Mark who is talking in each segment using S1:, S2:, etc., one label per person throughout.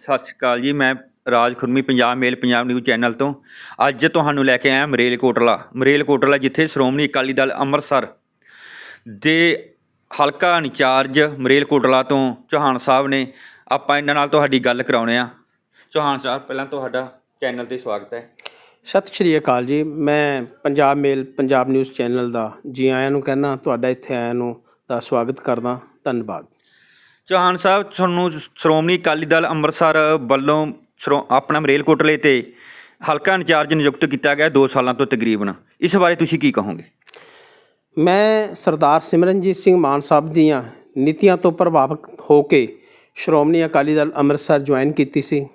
S1: ਸਤਿ ਸ਼੍ਰੀ ਅਕਾਲ ਜੀ, ਮੈਂ Raj Khurmi, Punjab mail, Punjab news channel ਤੋਂ। ਅੱਜ ਤੁਹਾਨੂੰ ਲੈ ਕੇ ਆਇਆ ਮਰੇਲ ਕੋਟਲਾ। ਮਰੇਲ ਕੋਟਲਾ ਜਿੱਥੇ ਸ਼੍ਰੋਮਣੀ ਅਕਾਲੀ ਦਲ ਅੰਮ੍ਰਿਤਸਰ ਦੇ ਹਲਕਾ ਇੰਚਾਰਜ ਮਰੇਲ ਕੋਟਲਾ ਤੋਂ ਚੌਹਾਨ ਸਾਹਿਬ ਨੇ ਆਪਾਂ ਇਹਨਾਂ ਨਾਲ ਤੁਹਾਡੀ ਗੱਲ ਕਰਾਉਣੇ ਆ। ਚੌਹਾਨ ਸਾਹਿਬ, ਪਹਿਲਾਂ ਤੁਹਾਡਾ ਚੈਨਲ ਤੇ ਸਵਾਗਤ ਹੈ।
S2: ਸਤਿ ਸ਼੍ਰੀ ਅਕਾਲ ਜੀ, ਮੈਂ Punjab mail, Punjab news channel ਦਾ ਜੀ ਆਇਆਂ ਨੂੰ ਕਹਿਣਾ, ਤੁਹਾਡਾ ਇੱਥੇ ਆਇਆਂ ਨੂੰ ਦਾ ਸਵਾਗਤ ਕਰਦਾ। ਧੰਨਵਾਦ।
S1: ਚੌਹਾਨ ਸਾਹਿਬ, ਤੁਹਾਨੂੰ ਸ਼੍ਰੋਮਣੀ ਅਕਾਲੀ ਦਲ ਅੰਮ੍ਰਿਤਸਰ ਵੱਲੋਂ ਸ਼੍ਰੋ- ਆਪਣਾ ਮਰੇਲਕੋਟਲੇ ਤੇ ਹਲਕਾ ਇੰਚਾਰਜ ਨਿਯੁਕਤ ਕੀਤਾ ਗਿਆ 2 ਸਾਲਾਂ ਤੋਂ ਤਕਰੀਬਨ। ਇਸ ਬਾਰੇ ਤੁਸੀਂ ਕੀ ਕਹੋਗੇ?
S2: ਮੈਂ ਸਰਦਾਰ ਸਿਮਰਨਜੀਤ ਸਿੰਘ ਮਾਨ ਸਾਹਿਬ ਦੀਆਂ ਨੀਤੀਆਂ ਤੋਂ ਪ੍ਰਭਾਵਿਤ ਹੋ ਕੇ ਸ਼੍ਰੋਮਣੀ ਅਕਾਲੀ ਦਲ ਅੰਮ੍ਰਿਤਸਰ ਜੁਆਇਨ ਕੀਤੀ ਸੀ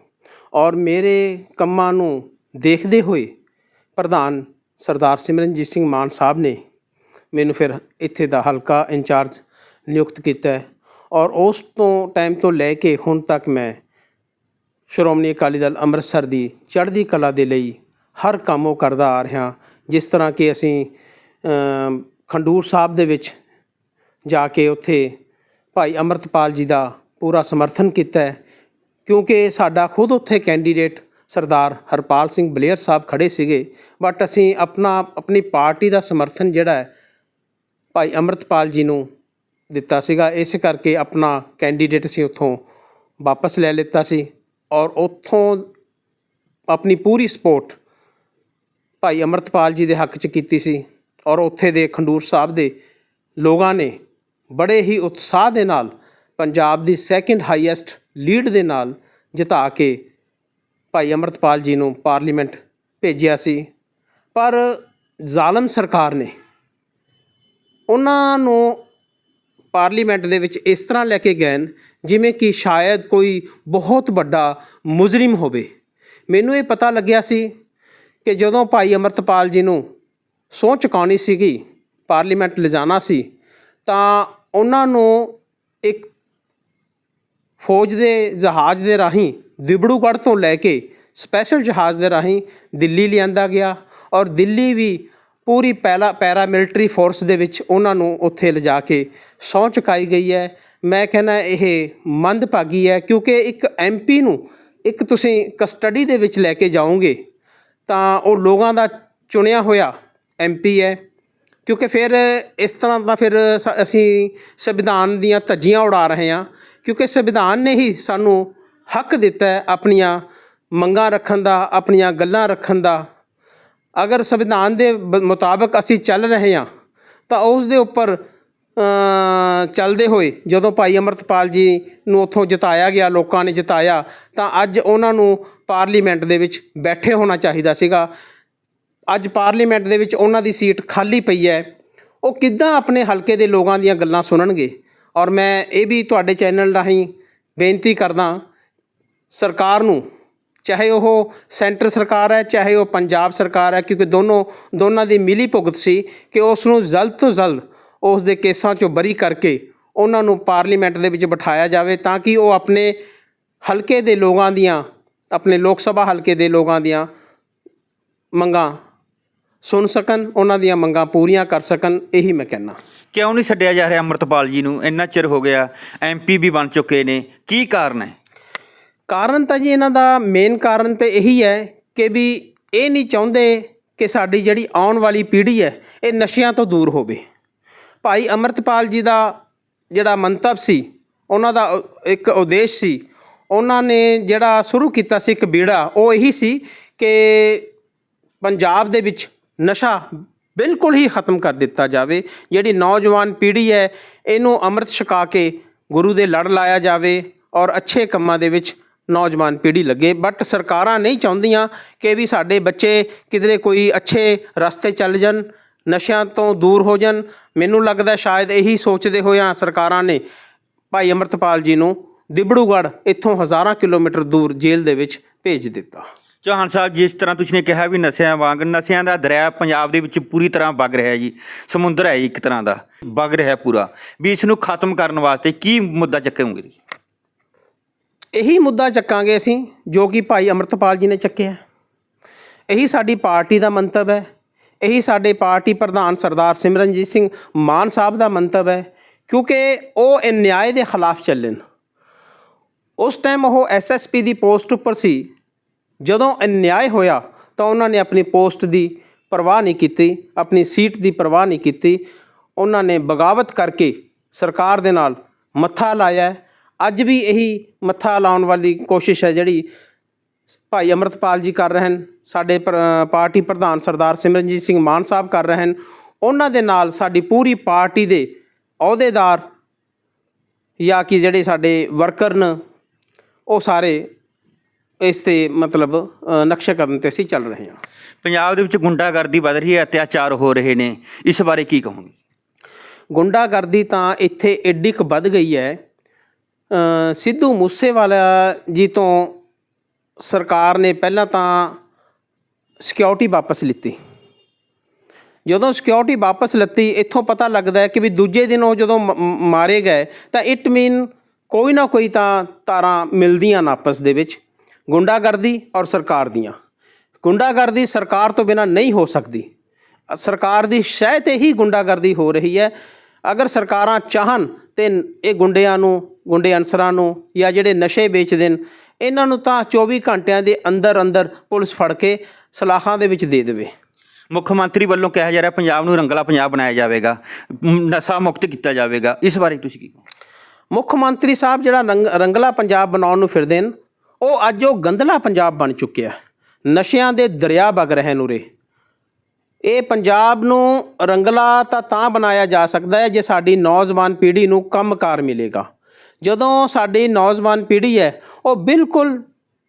S2: ਔਰ ਮੇਰੇ ਕੰਮਾਂ ਨੂੰ ਦੇਖਦੇ ਹੋਏ ਪ੍ਰਧਾਨ ਸਰਦਾਰ ਸਿਮਰਨਜੀਤ ਸਿੰਘ ਮਾਨ ਸਾਹਿਬ ਨੇ ਮੈਨੂੰ ਫਿਰ ਇੱਥੇ ਦਾ ਹਲਕਾ ਇੰਚਾਰਜ ਨਿਯੁਕਤ ਕੀਤਾ ਹੈ। ਔਰ ਉਸ ਤੋਂ ਟਾਈਮ ਤੋਂ ਲੈ ਕੇ ਹੁਣ ਤੱਕ ਮੈਂ ਸ਼੍ਰੋਮਣੀ ਅਕਾਲੀ ਦਲ ਅੰਮ੍ਰਿਤਸਰ ਦੀ ਚੜ੍ਹਦੀ ਕਲਾ ਦੇ ਲਈ ਹਰ ਕੰਮ ਉਹ ਕਰਦਾ ਆ ਰਿਹਾ। ਜਿਸ ਤਰ੍ਹਾਂ ਕਿ ਅਸੀਂ ਖੰਡੂਰ ਸਾਹਿਬ ਦੇ ਵਿੱਚ ਜਾ ਕੇ ਉੱਥੇ ਭਾਈ ਅਮਰਤਪਾਲ ਜੀ ਦਾ ਪੂਰਾ ਸਮਰਥਨ ਕੀਤਾ ਕਿਉਂਕਿ ਸਾਡਾ ਖੁਦ ਉੱਥੇ ਕੈਂਡੀਡੇਟ ਸਰਦਾਰ ਹਰਪਾਲ ਸਿੰਘ ਬਲੇਅਰ ਸਾਹਿਬ ਖੜੇ ਸੀਗੇ। ਬਟ ਅਸੀਂ ਆਪਣਾ, ਆਪਣੀ ਪਾਰਟੀ ਦਾ ਸਮਰਥਨ ਜਿਹੜਾ ਹੈ, ਭਾਈ ਅਮਰਤਪਾਲ ਜੀ ਨੂੰ ਦਿੱਤਾ ਸੀਗਾ। ਇਸ ਕਰਕੇ ਆਪਣਾ ਕੈਂਡੀਡੇਟ ਅਸੀਂ ਉੱਥੋਂ ਵਾਪਸ ਲੈ ਲਿੱਤਾ ਸੀ ਔਰ ਉੱਥੋਂ ਆਪਣੀ ਪੂਰੀ ਸਪੋਰਟ ਭਾਈ ਅਮਰਤਪਾਲ ਜੀ ਦੇ ਹੱਕ 'ਚ ਕੀਤੀ ਸੀ ਔਰ ਉੱਥੇ ਦੇ ਖੰਡੂਰ ਸਾਹਿਬ ਦੇ ਲੋਕਾਂ ਨੇ ਬੜੇ ਹੀ ਉਤਸ਼ਾਹ ਦੇ ਨਾਲ ਪੰਜਾਬ ਦੀ ਸੈਕਿੰਡ ਹਾਈਐਸਟ ਲੀਡ ਦੇ ਨਾਲ ਜਿਤਾ ਕੇ ਭਾਈ ਅਮਰਤਪਾਲ ਜੀ ਨੂੰ ਪਾਰਲੀਮੈਂਟ ਭੇਜਿਆ ਸੀ। ਪਰ ਜ਼ਾਲਮ ਸਰਕਾਰ ਨੇ ਉਹਨਾਂ ਨੂੰ ਪਾਰਲੀਮੈਂਟ ਦੇ ਵਿੱਚ ਇਸ ਤਰ੍ਹਾਂ ਲੈ ਕੇ ਗਏ ਨੇ ਜਿਵੇਂ ਕਿ ਸ਼ਾਇਦ ਕੋਈ ਬਹੁਤ ਵੱਡਾ ਮੁਜਰਮ ਹੋਵੇ। ਮੈਨੂੰ ਇਹ ਪਤਾ ਲੱਗਿਆ ਸੀ ਕਿ ਜਦੋਂ ਭਾਈ ਅਮਰਤਪਾਲ ਜੀ ਨੂੰ ਸਹੁੰ ਚੁਕਾਉਣੀ ਸੀਗੀ, ਪਾਰਲੀਮੈਂਟ ਲਿਜਾਣਾ ਸੀ, ਤਾਂ ਉਹਨਾਂ ਨੂੰ ਇੱਕ ਫੌਜ ਦੇ ਜਹਾਜ਼ ਦੇ ਰਾਹੀਂ ਦਿਬੜੂਗੜ੍ਹ ਤੋਂ ਲੈ ਕੇ ਸਪੈਸ਼ਲ ਜਹਾਜ਼ ਦੇ ਰਾਹੀਂ ਦਿੱਲੀ ਲਿਆਂਦਾ ਗਿਆ ਔਰ ਦਿੱਲੀ ਵੀ ਪੂਰੀ ਪਹਿਲਾ ਪੈਰਾ ਮਿਲਟਰੀ ਫੋਰਸ ਦੇ ਵਿੱਚ ਉਹਨਾਂ ਨੂੰ ਉੱਥੇ ਲਿਜਾ ਕੇ ਸਹੁੰ ਚੁਕਾਈ ਗਈ ਹੈ। ਮੈਂ ਕਹਿੰਦਾ ਇਹ ਮੰਦਭਾਗੀ ਹੈ ਕਿਉਂਕਿ ਇੱਕ ਐਮਪੀ ਨੂੰ ਇੱਕ ਤੁਸੀਂ ਕਸਟਡੀ ਦੇ ਵਿੱਚ ਲੈ ਕੇ ਜਾਓਗੇ ਤਾਂ ਉਹ ਲੋਕਾਂ ਦਾ ਚੁਣਿਆ ਹੋਇਆ ਐਮਪੀ ਹੈ। ਕਿਉਂਕਿ ਫਿਰ ਇਸ ਤਰ੍ਹਾਂ ਤਾਂ ਫਿਰ ਸ- ਅਸੀਂ ਸੰਵਿਧਾਨ ਦੀਆਂ ਧੱਜੀਆਂ ਉਡਾ ਰਹੇ ਹਾਂ। ਕਿਉਂਕਿ ਸੰਵਿਧਾਨ ਨੇ ਹੀ ਸਾਨੂੰ ਹੱਕ ਦਿੱਤਾ ਹੈ ਆਪਣੀਆਂ ਮੰਗਾਂ ਰੱਖਣ ਦਾ, ਆਪਣੀਆਂ ਗੱਲਾਂ ਰੱਖਣ ਦਾ। ਅਗਰ ਸੰਵਿਧਾਨ ਦੇ ਬ- ਮੁਤਾਬਕ ਅਸੀਂ ਚੱਲ ਰਹੇ ਹਾਂ, ਤਾਂ ਉਸ ਦੇ ਉੱਪਰ ਚੱਲਦੇ ਹੋਏ ਜਦੋਂ ਭਾਈ ਅਮਰਤਪਾਲ ਜੀ ਨੂੰ ਉੱਥੋਂ ਜਿਤਾਇਆ ਗਿਆ, ਲੋਕਾਂ ਨੇ ਜਿਤਾਇਆ, ਤਾਂ ਅੱਜ ਉਹਨਾਂ ਨੂੰ ਪਾਰਲੀਮੈਂਟ ਦੇ ਵਿੱਚ ਬੈਠੇ ਹੋਣਾ ਚਾਹੀਦਾ ਸੀਗਾ। ਅੱਜ ਪਾਰਲੀਮੈਂਟ ਦੇ ਵਿੱਚ ਉਹਨਾਂ ਦੀ ਸੀਟ ਖਾਲੀ ਪਈ ਹੈ। ਉਹ ਕਿੱਦਾਂ ਆਪਣੇ ਹਲਕੇ ਦੇ ਲੋਕਾਂ ਦੀਆਂ ਗੱਲਾਂ ਸੁਣਨਗੇ? ਔਰ ਮੈਂ ਇਹ ਵੀ ਤੁਹਾਡੇ ਚੈਨਲ ਰਾਹੀਂ ਬੇਨਤੀ ਕਰਦਾ, ਸਰਕਾਰ ਨੂੰ ਚਾਹੇ ਉਹ ਸੈਂਟਰ ਸਰਕਾਰ ਹੈ, ਚਾਹੇ ਉਹ ਪੰਜਾਬ ਸਰਕਾਰ ਹੈ, ਕਿਉਂਕਿ ਦੋਨੋਂ, ਦੋਨਾਂ ਦੀ ਮਿਲੀ ਭੁਗਤ ਸੀ ਕਿ ਉਸ ਨੂੰ ਜਲਦ ਤੋਂ ਜਲਦ ਉਸ ਦੇ ਕੇਸਾਂ ਚੋਂ ਬਰੀ ਕਰਕੇ ਉਹਨਾਂ ਨੂੰ ਪਾਰਲੀਮੈਂਟ ਦੇ ਵਿੱਚ ਬਿਠਾਇਆ ਜਾਵੇ ਤਾਂ ਕਿ ਉਹ ਆਪਣੇ ਹਲਕੇ ਦੇ ਲੋਕਾਂ ਦੀਆਂ, ਆਪਣੇ ਲੋਕ ਸਭਾ ਹਲਕੇ ਦੇ ਲੋਕਾਂ ਦੀਆਂ ਮੰਗਾਂ ਸੁਣ ਸਕਣ, ਉਹਨਾਂ ਦੀਆਂ ਮੰਗਾਂ ਪੂਰੀਆਂ ਕਰ ਸਕਣ, ਇਹੀ ਮੈਂ ਕਹਿਣਾ
S1: ਕਿਉਂ ਨਹੀਂ ਛੱਡਿਆ ਜਾ ਰਿਹਾ ਅੰਮ੍ਰਿਤਪਾਲ ਜੀ ਨੂੰ? ਇੰਨਾ ਚਿਰ ਹੋ ਗਿਆ ਐਮਪੀ ਵੀ ਬਣ ਚੁੱਕੇ ਨੇ। ਕੀ ਕਾਰਨ ਹੈ?
S2: ਕਾਰਨ ਤਾਂ ਜੀ ਇਹਨਾਂ ਦਾ ਮੇਨ ਕਾਰਨ ਤਾਂ ਇਹੀ ਹੈ ਕਿ ਵੀ ਇਹ ਨਹੀਂ ਚਾਹੁੰਦੇ ਕਿ ਸਾਡੀ ਜਿਹੜੀ ਆਉਣ ਵਾਲੀ ਪੀੜ੍ਹੀ ਹੈ, ਇਹ ਨਸ਼ਿਆਂ ਤੋਂ ਦੂਰ ਹੋਵੇ। ਭਾਈ ਅਮਰਤਪਾਲ ਜੀ ਦਾ ਜਿਹੜਾ ਮੰਤਵ ਸੀ, ਉਹਨਾਂ ਦਾ ਉ- ਇੱਕ ਉਦੇਸ਼ ਸੀ, ਉਹਨਾਂ ਨੇ ਜਿਹੜਾ ਸ਼ੁਰੂ ਕੀਤਾ ਸੀ ਇੱਕ ਬੀੜਾ, ਉਹ ਇਹੀ ਸੀ ਕਿ ਪੰਜਾਬ ਦੇ ਵਿੱਚ ਨਸ਼ਾ ਬਿਲਕੁਲ ਹੀ ਖਤਮ ਕਰ ਦਿੱਤਾ ਜਾਵੇ। ਜਿਹੜੀ ਨੌਜਵਾਨ ਪੀੜ੍ਹੀ ਹੈ, ਇਹਨੂੰ ਅੰਮ੍ਰਿਤ ਛਕਾ ਕੇ ਗੁਰੂ ਦੇ ਲੜ ਲਾਇਆ ਜਾਵੇ ਔਰ ਅੱਛੇ ਕੰਮਾਂ ਦੇ ਵਿੱਚ ਨੌਜਵਾਨ ਪੀੜ੍ਹੀ ਲੱਗੇ। ਬਟ ਸਰਕਾਰਾਂ ਨਹੀਂ ਚਾਹੁੰਦੀਆਂ ਕਿ ਵੀ ਸਾਡੇ ਬੱਚੇ ਕਿਧਰੇ ਕੋਈ ਅੱਛੇ ਰਸਤੇ ਚੱਲ ਜਾਣ, ਨਸ਼ਿਆਂ ਤੋਂ ਦੂਰ ਹੋ ਜਾਣ। ਮੈਨੂੰ ਲੱਗਦਾ ਸ਼ਾਇਦ ਇਹੀ ਸੋਚਦੇ ਹੋਏ ਹੋਇਆਂ ਸਰਕਾਰਾਂ ਨੇ। ਭਾਈ ਅਮਰਤਪਾਲ ਜੀ ਨੂੰ ਦਿਬੜੂਗੜ੍ਹ ਇੱਥੋਂ ਹਜ਼ਾਰਾਂ ਕਿਲੋਮੀਟਰ ਦੂਰ ਜੇਲ੍ਹ ਦੇ ਵਿੱਚ ਭੇਜ ਦਿੱਤਾ।
S1: ਚੌਹਾਨ ਸਾਹਿਬ ਜਿਸ ਤਰ੍ਹਾਂ ਤੁਸੀਂ ਨੇ ਕਿਹਾ ਵੀ ਨਸ਼ਿਆਂ ਵਾਂਗ, ਨਸ਼ਿਆਂ ਦਾ ਦਰਿਆ ਪੰਜਾਬ ਦੇ ਵਿੱਚ ਪੂਰੀ ਤਰ੍ਹਾਂ ਵਗ ਰਿਹਾ ਜੀ। ਸਮੁੰਦਰ ਹੈ ਜੀ ਇੱਕ ਤਰ੍ਹਾਂ ਦਾ, ਵਗ ਰਿਹਾ ਪੂਰਾ। ਵੀ ਇਸ ਨੂੰ ਖਤਮ ਕਰਨ ਵਾਸਤੇ ਕੀ ਮੁੱਦਾ ਚੱਕੋਗੇ ਤੁਸੀਂ?
S2: ਇਹੀ ਮੁੱਦਾ ਚੱਕਾਂਗੇ ਅਸੀਂ, ਜੋ ਕਿ ਭਾਈ ਅਮਰਤਪਾਲ ਜੀ ਨੇ ਚੱਕਿਆ। ਇਹੀ ਸਾਡੀ ਪਾਰਟੀ ਦਾ ਮੰਤਵ ਹੈ। ਇਹੀ ਸਾਡੇ ਪਾਰਟੀ ਪ੍ਰਧਾਨ ਸਰਦਾਰ ਸਿਮਰਨਜੀਤ ਸਿੰਘ ਮਾਨ ਸਾਹਿਬ ਦਾ ਮੰਤਵ ਹੈ, ਕਿਉਂਕਿ ਉਹ ਅਨਿਆਏ ਦੇ ਖਿਲਾਫ ਚੱਲਣ। ਉਸ ਟਾਈਮ ਉਹ ਐਸਐਸਪੀ ਦੀ ਪੋਸਟ ਉੱਪਰ ਸੀ। ਜਦੋਂ ਅਨਿਆਏ ਹੋਇਆ, ਤਾਂ ਉਹਨਾਂ ਨੇ ਆਪਣੀ ਪੋਸਟ ਦੀ ਪਰਵਾਹ ਨਹੀਂ ਕੀਤੀ, ਆਪਣੀ ਸੀਟ ਦੀ ਪਰਵਾਹ ਨਹੀਂ ਕੀਤੀ। ਉਹਨਾਂ ਨੇ ਬਗਾਵਤ ਕਰਕੇ ਸਰਕਾਰ ਦੇ ਨਾਲ ਮੱਥਾ ਲਾਇਆ। ਅੱਜ ਵੀ ਇਹੀ ਮੱਥਾ ਲਾਉਣ ਵਾਲੀ ਕੋਸ਼ਿਸ਼ ਹੈ ਜਿਹੜੀ ਭਾਈ ਅਮਰਤਪਾਲ ਜੀ ਕਰ ਰਹੇ ਹਨ ਸਾਡੇ ਪਾਰਟੀ ਪ੍ਰਧਾਨ ਸਰਦਾਰ ਸਿਮਰਨਜੀਤ ਸਿੰਘ ਮਾਨ ਸਾਹਿਬ ਕਰ ਰਹੇ ਹਨ। ਉਹਨਾਂ ਦੇ ਨਾਲ ਸਾਡੀ ਪੂਰੀ ਪਾਰਟੀ ਦੇ ਅਹੁਦੇਦਾਰ ਜਾਂ ਕਿ ਜਿਹੜੇ ਸਾਡੇ ਵਰਕਰ ਨੇ ਉਹ ਸਾਰੇ ਇਸ ਤੇ ਮਤਲਬ ਨਕਸ਼ੇ ਕਦਮ ਤੇ ਅਸੀਂ ਚੱਲ ਰਹੇ ਹਾਂ।
S1: ਪੰਜਾਬ ਦੇ ਵਿੱਚ ਗੁੰਡਾਗਰਦੀ ਵੱਧ ਰਹੀ ਹੈ ਅਤਿਆਚਾਰ ਹੋ ਰਹੇ ਨੇ। ਇਸ ਬਾਰੇ ਕੀ ਕਹੋਗੇ?
S2: ਗੁੰਡਾਗਰਦੀ ਤਾਂ ਇੱਥੇ ਏਡੀ ਕੁ ਵੱਧ ਗਈ ਹੈ ਸਿੱਧੂ ਮੂਸੇਵਾਲਾ ਜੀ ਤੋਂ ਸਰਕਾਰ ਨੇ ਪਹਿਲਾਂ ਤਾਂ ਸਿਕਿਉਰਿਟੀ ਵਾਪਸ ਲਿੱਤੀ। ਜਦੋਂ ਸਿਕਿਉਰਿਟੀ ਵਾਪਸ ਲਿੱਤੀ, ਇੱਥੋਂ ਪਤਾ ਲੱਗਦਾ ਹੈ ਕਿ ਵੀ ਦੂਜੇ ਦਿਨ ਉਹ ਜਦੋਂ ਮ- ਮਾਰੇ ਗਏ, ਤਾਂ ਇਟ ਮੀਨ ਕੋਈ ਨਾ ਕੋਈ ਤਾਂ ਤਾਰਾਂ ਮਿਲਦੀਆਂ ਨੇ ਆਪਸ ਦੇ ਵਿੱਚ, ਗੁੰਡਾਗਰਦੀ ਔਰ ਸਰਕਾਰ ਦੀਆਂ। ਗੁੰਡਾਗਰਦੀ ਸਰਕਾਰ ਤੋਂ ਬਿਨਾ ਨਹੀਂ ਹੋ ਸਕਦੀ। ਸਰਕਾਰ ਦੀ ਸ਼ਹਿ ਤੇ ਹੀ ਗੁੰਡਾਗਰਦੀ ਹੋ ਰਹੀ ਹੈ। ਅਗਰ ਸਰਕਾਰਾਂ ਚਾਹਨ ਤੇ ਇਹ ਗੁੰਡਿਆਂ ਨੂੰ ਗੁੰਡੇ ਅਨਸਰਾਂ ਨੂੰ ਜਾਂ ਜਿਹੜੇ ਨਸ਼ੇ ਵੇਚਦੇ ਨੇ ਇਹਨਾਂ ਨੂੰ ਤਾਂ 24 ਘੰਟਿਆਂ ਦੇ ਅੰਦਰ ਅੰਦਰ ਪੁਲਿਸ ਫੜ ਕੇ ਸਲਾਖਾਂ ਦੇ ਵਿੱਚ ਦੇ ਦੇਵੇ।
S1: ਮੁੱਖ ਮੰਤਰੀ ਵੱਲੋਂ ਕਿਹਾ ਜਾ ਰਿਹਾ ਪੰਜਾਬ ਨੂੰ ਰੰਗਲਾ ਪੰਜਾਬ ਬਣਾਇਆ ਜਾਵੇਗਾ ਨਸ਼ਾ ਮੁਕਤ ਕੀਤਾ ਜਾਵੇਗਾ। ਇਸ ਬਾਰੇ ਤੁਸੀਂ ਕੀ ਕਹੋ
S2: ਮੁੱਖ ਮੰਤਰੀ ਸਾਹਿਬ ਜਿਹੜਾ ਰੰਗ ਰੰਗਲਾ ਪੰਜਾਬ ਬਣਾਉਣ ਨੂੰ ਫਿਰਦੇ ਨੇ ਉਹ ਅੱਜ ਉਹ ਗੰਦਲਾ ਪੰਜਾਬ ਬਣ ਚੁੱਕਿਆ ਨਸ਼ਿਆਂ ਦੇ ਦਰਿਆ ਵਗ ਰਹੇ ਨੇ ਉਰੇ। ਇਹ ਪੰਜਾਬ ਨੂੰ ਰੰਗਲਾ ਤਾਂ ਤਾਂ ਬਣਾਇਆ ਜਾ ਸਕਦਾ ਹੈ ਜੇ ਸਾਡੀ ਨੌਜਵਾਨ ਪੀੜ੍ਹੀ ਨੂੰ ਕੰਮਕਾਰ ਮਿਲੇਗਾ। ਜਦੋਂ ਸਾਡੀ ਨੌਜਵਾਨ ਪੀੜ੍ਹੀ ਹੈ, ਉਹ ਬਿਲਕੁਲ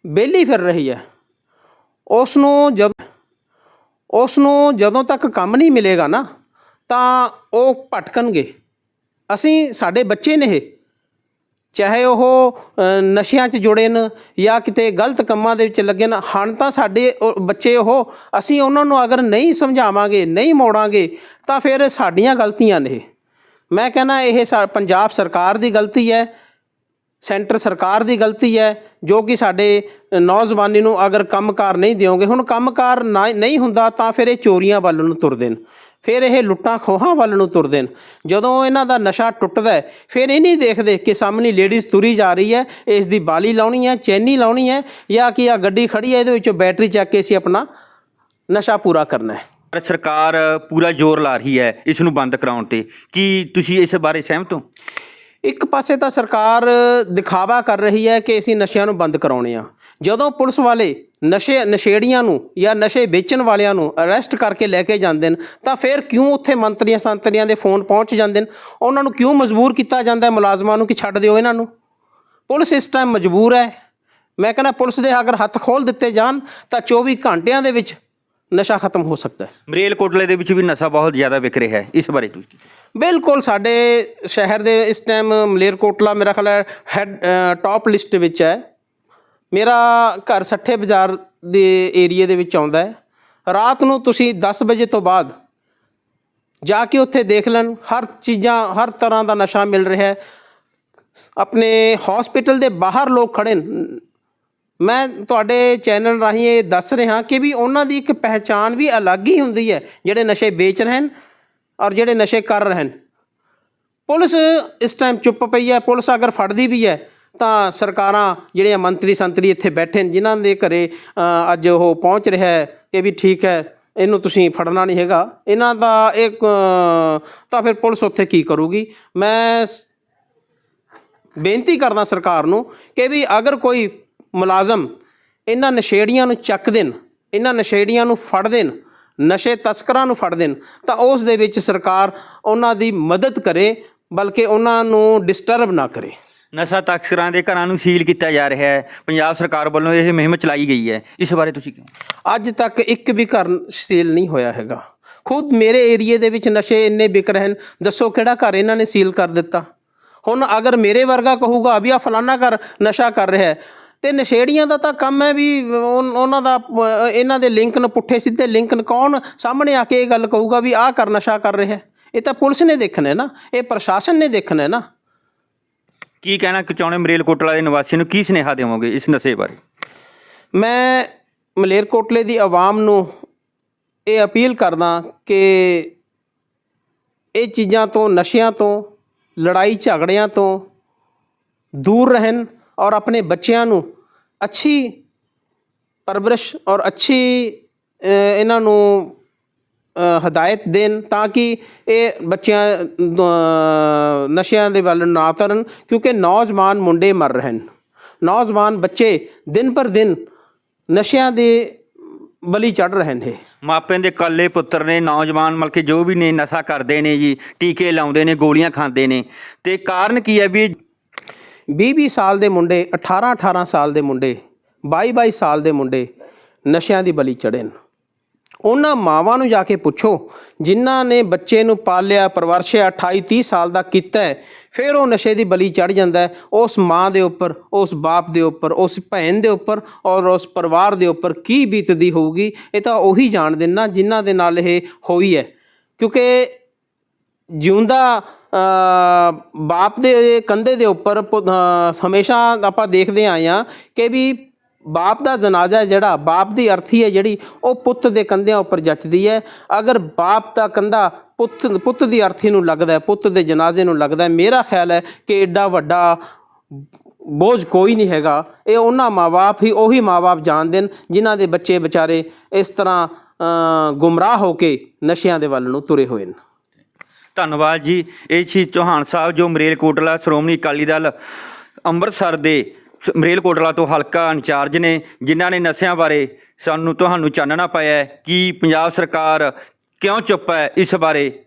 S2: ਵਿਹਲੀ ਫਿਰ ਰਹੀ ਹੈ ਉਸ ਨੂੰ ਜਦ ਉਸ ਨੂੰ ਜਦੋਂ ਤੱਕ ਕੰਮ ਨਹੀਂ ਮਿਲੇਗਾ ਨਾ, ਤਾਂ ਉਹ ਭਟਕਣਗੇ ਅਸੀਂ ਸਾਡੇ ਬੱਚੇ ਨੇ ਇਹ, ਚਾਹੇ ਉਹ ਨਸ਼ਿਆਂ 'ਚ ਜੁੜੇ ਨੇ ਜਾਂ ਕਿਤੇ ਗਲਤ ਕੰਮਾਂ ਦੇ ਵਿੱਚ ਲੱਗੇ ਨੇ ਹਨ ਤਾਂ ਸਾਡੇ ਬੱਚੇ ਉਹ, ਅਸੀਂ ਉਹਨਾਂ ਨੂੰ ਅਗਰ ਨਹੀਂ ਸਮਝਾਵਾਂਗੇ, ਨਹੀਂ ਮੋੜਾਂਗੇ, ਤਾਂ ਫਿਰ ਸਾਡੀਆਂ ਗਲਤੀਆਂ ਨੇ ਇਹ। ਮੈਂ ਕਹਿੰਦਾ ਇਹ ਸਾ- ਪੰਜਾਬ ਸਰਕਾਰ ਦੀ ਗਲਤੀ ਹੈ ਸੈਂਟਰ ਸਰਕਾਰ ਦੀ ਗਲਤੀ ਹੈ, ਜੋ ਕਿ ਸਾਡੇ ਨੌਜਵਾਨੀ ਨੂੰ ਅਗਰ ਕੰਮਕਾਰ ਨਹੀਂ ਦਿਓਗੇ, ਹੁਣ ਕੰਮਕਾਰ ਨਾ- ਨਹੀਂ ਹੁੰਦਾ ਤਾਂ ਫਿਰ ਇਹ ਚੋਰੀਆਂ ਵੱਲ ਨੂੰ ਤੁਰਦੇ ਨੇ। ਫਿਰ ਇਹ ਲੁੱਟਾਂ ਖੋਹਾਂ ਵੱਲ ਨੂੰ ਤੁਰਦੇ ਨੇ। ਜਦੋਂ ਇਹਨਾਂ ਦਾ ਨਸ਼ਾ ਟੁੱਟਦਾ ਫਿਰ ਇਹ ਨਹੀਂ ਦੇਖਦੇ ਕਿ ਸਾਹਮਣੇ ਲੇਡੀਜ਼ ਤੁਰੀ ਜਾ ਰਹੀ ਹੈ, ਇਸ ਦੀ ਬਾਲੀ ਲਾਉਣੀ ਹੈ, ਚੈਨੀ ਲਾਉਣੀ ਹੈ, ਜਾਂ ਕਿ ਆ ਗੱਡੀ ਖੜੀ ਹੈ, ਇਹਦੇ ਵਿੱਚੋਂ ਬੈਟਰੀ ਚੱਕ ਕੇ ਅਸੀਂ ਆਪਣਾ ਨਸ਼ਾ ਪੂਰਾ ਕਰਨਾ ਹੈ।
S1: ਪਰ ਸਰਕਾਰ ਪੂਰਾ ਜ਼ੋਰ ਲਾ ਰਹੀ ਹੈ ਇਸ ਨੂੰ ਬੰਦ ਕਰਾਉਣ ਤੇ। ਕੀ ਤੁਸੀਂ ਇਸ ਬਾਰੇ ਸਹਿਮਤ ਹੋ?
S2: ਇੱਕ ਪਾਸੇ ਤਾਂ ਸਰਕਾਰ ਦਿਖਾਵਾ ਕਰ ਰਹੀ ਹੈ ਕਿ ਅਸੀਂ ਨਸ਼ਿਆਂ ਨੂੰ ਬੰਦ ਕਰਾਉਣੇ ਆ। ਜਦੋਂ ਪੁਲਿਸ ਵਾਲੇ ਨਸ਼ੇ, ਨਸ਼ੇੜੀਆਂ ਨੂੰ ਜਾਂ ਨਸ਼ੇ ਵੇਚਣ ਵਾਲਿਆਂ ਨੂੰ ਅਰੈਸਟ ਕਰਕੇ ਲੈ ਕੇ ਜਾਂਦੇ ਨੇ, ਤਾਂ ਫਿਰ ਕਿਉਂ ਉੱਥੇ ਮੰਤਰੀਆਂ ਸੰਤਰੀਆਂ ਦੇ ਫੋਨ ਪਹੁੰਚ ਜਾਂਦੇ ਨੇ? ਉਹਨਾਂ ਨੂੰ ਕਿਉਂ ਮਜਬੂਰ ਕੀਤਾ ਜਾਂਦਾ ਹੈ ਮੁਲਾਜ਼ਮਾਂ ਨੂੰ ਕਿ ਛੱਡ ਦਿਓ ਇਹਨਾਂ ਨੂੰ? ਪੁਲਿਸ ਇਸ ਟਾਈਮ ਮਜਬੂਰ ਹੈ। ਮੈਂ ਕਹਿੰਦਾ ਪੁਲਿਸ ਦੇ ਅਗਰ ਹੱਥ ਖੋਲ ਦਿੱਤੇ ਜਾਣ, ਤਾਂ 24 ਘੰਟਿਆਂ ਦੇ ਵਿੱਚ ਨਸ਼ਾ ਖਤਮ ਹੋ ਸਕਦਾ ਹੈ।
S1: ਮਰੇਲ ਕੋਟਲੇ ਦੇ ਵਿੱਚ ਵੀ ਨਸ਼ਾ ਬਹੁਤ ਜ਼ਿਆਦਾ ਵਿਕ ਰਿਹਾ ਹੈ ਇਸ ਬਾਰੇ ਤੁਸੀਂ
S2: ਬਿਲਕੁਲ ਸਾਡੇ ਸ਼ਹਿਰ ਦੇ ਇਸ ਟਾਈਮ ਮਲੇਰਕੋਟਲਾ ਮੇਰਾ ਖਿਆਲ ਹੈ ਹੈਡ ਟਾਪ ਲਿਸਟ ਵਿੱਚ ਹੈ। ਮੇਰਾ ਘਰ ਸੱਠੇ ਬਾਜ਼ਾਰ ਦੇ ਏਰੀਏ ਦੇ ਵਿੱਚ ਆਉਂਦਾ ਹੈ। ਰਾਤ ਨੂੰ ਤੁਸੀਂ 10 ਵਜੇ ਤੋਂ ਬਾਅਦ ਜਾ ਕੇ ਉੱਥੇ ਦੇਖ ਲੈਣ ਹਰ ਚੀਜ਼ਾਂ ਹਰ ਤਰ੍ਹਾਂ ਦਾ ਨਸ਼ਾ ਮਿਲ ਰਿਹਾ ਹੈ। ਆਪਣੇ ਹਸਪੀਟਲ ਦੇ ਬਾਹਰ ਲੋਕ ਖੜੇ ਮੈਂ ਤੁਹਾਡੇ ਚੈਨਲ ਰਾਹੀਂ ਇਹ ਦੱਸ ਰਿਹਾ ਕਿ ਵੀ ਉਹਨਾਂ ਦੀ ਇੱਕ ਪਹਿਚਾਨ ਵੀ ਅਲੱਗ ਹੀ ਹੁੰਦੀ ਹੈ, ਜਿਹੜੇ ਨਸ਼ੇ ਵੇਚ ਰਹੇ ਹਨ ਔਰ ਜਿਹੜੇ ਨਸ਼ੇ ਕਰ ਰਹੇ ਹਨ। ਪੁਲਿਸ ਇਸ ਟਾਈਮ ਚੁੱਪ ਪਈ ਹੈ, ਪੁਲਿਸ ਅਗਰ ਫੜਦੀ ਵੀ ਹੈ, ਤਾਂ ਸਰਕਾਰਾਂ ਜਿਹੜੀਆਂ ਮੰਤਰੀ ਸੰਤਰੀ ਇੱਥੇ ਬੈਠੇ ਨੇ ਜਿਨ੍ਹਾਂ ਦੇ ਘਰੇ ਅੱਜ ਉਹ ਪਹੁੰਚ ਰਿਹਾ ਹੈ ਕਿ ਵੀ ਠੀਕ ਹੈ, ਇਹਨੂੰ ਤੁਸੀਂ ਫੜਨਾ ਨਹੀਂ ਹੈਗਾ। ਇਹਨਾਂ ਦਾ ਇੱਕ ਤਾਂ ਫਿਰ ਪੁਲਿਸ ਉੱਥੇ ਕੀ ਕਰੂਗੀ? ਮੈਂ ਬੇਨਤੀ ਕਰਦਾ ਸਰਕਾਰ ਨੂੰ ਕਿ ਵੀ ਅਗਰ ਕੋਈ ਮੁਲਾਜ਼ਮ ਇਹਨਾਂ ਨਸ਼ੇੜੀਆਂ ਨੂੰ ਚੱਕ ਦੇਣ ਇਹਨਾਂ ਨਸ਼ੇੜੀਆਂ ਨੂੰ ਫੜ ਦੇਣ ਨਸ਼ੇ ਤਸਕਰਾਂ ਨੂੰ ਫੜ ਦੇਣ ਤਾਂ ਉਸ ਦੇ ਵਿੱਚ ਸਰਕਾਰ ਉਹਨਾਂ ਦੀ ਮਦਦ ਕਰੇ ਬਲਕਿ ਉਹਨਾਂ ਨੂੰ ਡਿਸਟਰਬ ਨਾ ਕਰੇ।
S1: ਨਸ਼ਾ ਤਸਕਰਾਂ ਦੇ ਘਰਾਂ ਨੂੰ ਸੀਲ ਕੀਤਾ ਜਾ ਰਿਹਾ ਹੈ। ਪੰਜਾਬ ਸਰਕਾਰ ਵੱਲੋਂ ਇਹ ਮੁਹਿੰਮ ਚਲਾਈ ਗਈ ਹੈ। ਇਸ ਬਾਰੇ ਤੁਸੀਂ ਕੀ
S2: ਅੱਜ ਤੱਕ ਇੱਕ ਵੀ ਘਰ ਸੀਲ ਨਹੀਂ ਹੋਇਆ ਹੈਗਾ। ਖੁਦ ਮੇਰੇ ਏਰੀਏ ਦੇ ਵਿੱਚ ਨਸ਼ੇ ਇੰਨੇ ਵਿਕ ਰਹੇ ਨੇ ਦੱਸੋ ਕਿਹੜਾ ਘਰ ਇਹਨਾਂ ਨੇ ਸੀਲ ਕਰ ਦਿੱਤਾ? ਹੁਣ ਅਗਰ ਮੇਰੇ ਵਰਗਾ ਕਹੂਗਾ ਵੀ ਆ ਫਲਾਨਾ ਘਰ ਨਸ਼ਾ ਕਰ ਰਿਹਾ ਹੈ। ਤੇ ਨਸ਼ੇੜੀਆਂ ਦਾ ਤਾਂ ਕੰਮ ਹੈ ਵੀ ਉਹਨਾਂ ਦਾ ਇਹਨਾਂ ਦੇ ਲਿੰਕ ਨੂੰ ਪੁੱਠੇ ਸਿੱਧੇ ਲਿੰਕ ਨੂੰ ਕੌਣ ਸਾਹਮਣੇ ਆ ਕੇ ਇਹ ਗੱਲ ਕਹੂਗਾ ਵੀ ਆਹ ਕਰ ਨਸ਼ਾ ਕਰ ਰਿਹਾ ਇਹ ਤਾਂ ਪੁਲਿਸ ਨੇ ਦੇਖਣਾ ਹੈ ਨਾ ਇਹ ਪ੍ਰਸ਼ਾਸਨ ਨੇ ਦੇਖਣਾ ਹੈ ਨਾ।
S1: ਕੀ ਕਹਿਣਾ ਚਾਹੁੰਦੇ ਮਰੇਲ ਕੋਟਲਾ ਦੇ ਨਿਵਾਸੀਆਂ ਨੂੰ? ਕੀ ਸੁਨੇਹਾ ਦੇਵੋਗੇ ਇਸ ਨਸ਼ੇ ਬਾਰੇ?
S2: ਮੈਂ ਮਲੇਰਕੋਟਲੇ ਦੀ ਆਵਾਮ ਨੂੰ ਇਹ ਅਪੀਲ ਕਰਦਾ ਕਿ ਇਹ ਚੀਜ਼ਾਂ ਤੋਂ ਨਸ਼ਿਆਂ ਤੋਂ ਲੜਾਈ ਝਗੜਿਆਂ ਤੋਂ ਦੂਰ ਰਹਿਣ। ਔਰ ਆਪਣੇ ਬੱਚਿਆਂ ਨੂੰ ਅੱਛੀ ਪਰਵਰਿਸ਼ ਔਰ ਅੱਛੀ ਇਹਨਾਂ ਨੂੰ ਹਦਾਇਤ ਦੇਣ ਤਾਂ ਕਿ ਇਹ ਬੱਚਿਆਂ ਨਸ਼ਿਆਂ ਦੇ ਵੱਲ ਨਾ ਤਰਨ, ਕਿਉਂਕਿ ਨੌਜਵਾਨ ਮੁੰਡੇ ਮਰ ਰਹੇ ਹਨ। ਨੌਜਵਾਨ ਬੱਚੇ ਦਿਨ ਪਰ ਦਿਨ ਨਸ਼ਿਆਂ ਦੇ ਬਲੀ ਚੜ ਰਹੇ ਨੇ।
S1: ਮਾਪਿਆਂ ਦੇ ਕੱਲੇ ਪੁੱਤਰ ਨੇ, ਨੌਜਵਾਨ ਮਤਲਬ ਕਿ ਜੋ ਵੀ ਨੇ, ਨਸ਼ਾ ਕਰਦੇ ਨੇ ਜੀ, ਟੀਕੇ ਲਾਉਂਦੇ ਨੇ, ਗੋਲੀਆਂ ਖਾਂਦੇ ਨੇ। ਤੇ ਕਾਰਨ ਕੀ ਹੈ ਵੀ
S2: 20-20 ਸਾਲ ਦੇ ਮੁੰਡੇ 18-18 ਸਾਲ ਦੇ ਮੁੰਡੇ 22-22 ਸਾਲ ਦੇ ਮੁੰਡੇ ਨਸ਼ਿਆਂ ਦੀ ਬਲੀ ਚੜੇ ਨੇ। ਉਹਨਾਂ ਮਾਵਾਂ ਨੂੰ ਜਾ ਕੇ ਪੁੱਛੋ, ਜਿਨ੍ਹਾਂ ਨੇ ਬੱਚੇ ਨੂੰ ਪਾਲਿਆ, ਪਰਵਰਸ਼ਿਆ 28-30 ਸਾਲ ਦਾ ਕੀਤਾ ਫਿਰ ਉਹ ਨਸ਼ੇ ਦੀ ਬਲੀ ਚੜ ਜਾਂਦਾ ਹੈ, ਉਸ ਮਾਂ ਦੇ ਉੱਪਰ, ਉਸ ਬਾਪ ਦੇ ਉੱਪਰ, ਉਸ ਭੈਣ ਦੇ ਉੱਪਰ ਔਰ ਉਸ ਪਰਿਵਾਰ ਦੇ ਉੱਪਰ ਕੀ ਬੀਤਦੀ ਹੋਊਗੀ, ਇਹ ਤਾਂ ਉਹੀ ਜਾਣਦੇ ਨੇ ਨਾ, ਜਿਨ੍ਹਾਂ ਦੇ ਨਾਲ ਇਹ ਹੋਈ ਹੈ। ਕਿਉਂਕਿ ਜਿਉਂਦਾ ਬਾਪ ਦੇ, ਕੰਧੇ ਦੇ ਉੱਪਰ ਪੁ- ਹਮੇਸ਼ਾ ਆਪਾਂ ਦੇਖਦੇ ਆਏ ਆ ਕਿ ਵੀ ਬਾਪ ਦਾ ਜਨਾਜ਼ਾ ਜਿਹੜਾ, ਬਾਪ ਦੀ ਅਰਥੀ ਹੈ ਜਿਹੜੀ, ਉਹ ਪੁੱਤ ਦੇ ਕੰਧਿਆਂ ਉੱਪਰ ਜੱਚਦੀ ਹੈ। ਅਗਰ ਬਾਪ ਦਾ ਕੰਧਾ ਪੁੱਤ ਪੁੱਤ ਦੀ ਅਰਥੀ ਨੂੰ ਲੱਗਦਾ ਪੁੱਤ ਦੇ ਜਨਾਜ਼ੇ ਨੂੰ ਲੱਗਦਾ ਮੇਰਾ ਖਿਆਲ ਹੈ ਕਿ ਐਡਾ ਵੱਡਾ ਬੋਝ ਕੋਈ ਨਹੀਂ ਹੈਗਾ। ਇਹ ਉਹਨਾਂ ਮਾਪੇ ਹੀ, ਉਹੀ ਮਾਪੇ ਜਾਣਦੇ ਨੇ ਜਿਨ੍ਹਾਂ ਦੇ ਬੱਚੇ ਵਿਚਾਰੇ ਇਸ ਤਰ੍ਹਾਂ ਗੁੰਮਰਾਹ ਹੋ ਕੇ ਨਸ਼ਿਆਂ ਦੇ ਵੱਲ ਨੂੰ ਤੁਰੇ ਹੋਏ ਨੇ।
S1: ਧੰਨਵਾਦ ਜੀ। ਇਹ ਸੀ ਚੌਹਾਨ ਸਾਹਿਬ ਜੋ ਮਰੇਲਕੋਟਲਾ ਸ਼੍ਰੋਮਣੀ ਅਕਾਲੀ ਦਲ ਅੰਮ੍ਰਿਤਸਰ ਦੇ ਸ- ਮਰੇਲਕੋਟਲਾ ਤੋਂ ਹਲਕਾ ਇੰਚਾਰਜ ਨੇ, ਜਿਨ੍ਹਾਂ ਨੇ ਨਸ਼ਿਆਂ ਬਾਰੇ ਸਾਨੂੰ, ਤੁਹਾਨੂੰ ਚਾਨਣਾ ਪਾਇਆ ਕਿ ਪੰਜਾਬ ਸਰਕਾਰ ਕਿਉਂ ਚੁੱਪ ਹੈ ਇਸ ਬਾਰੇ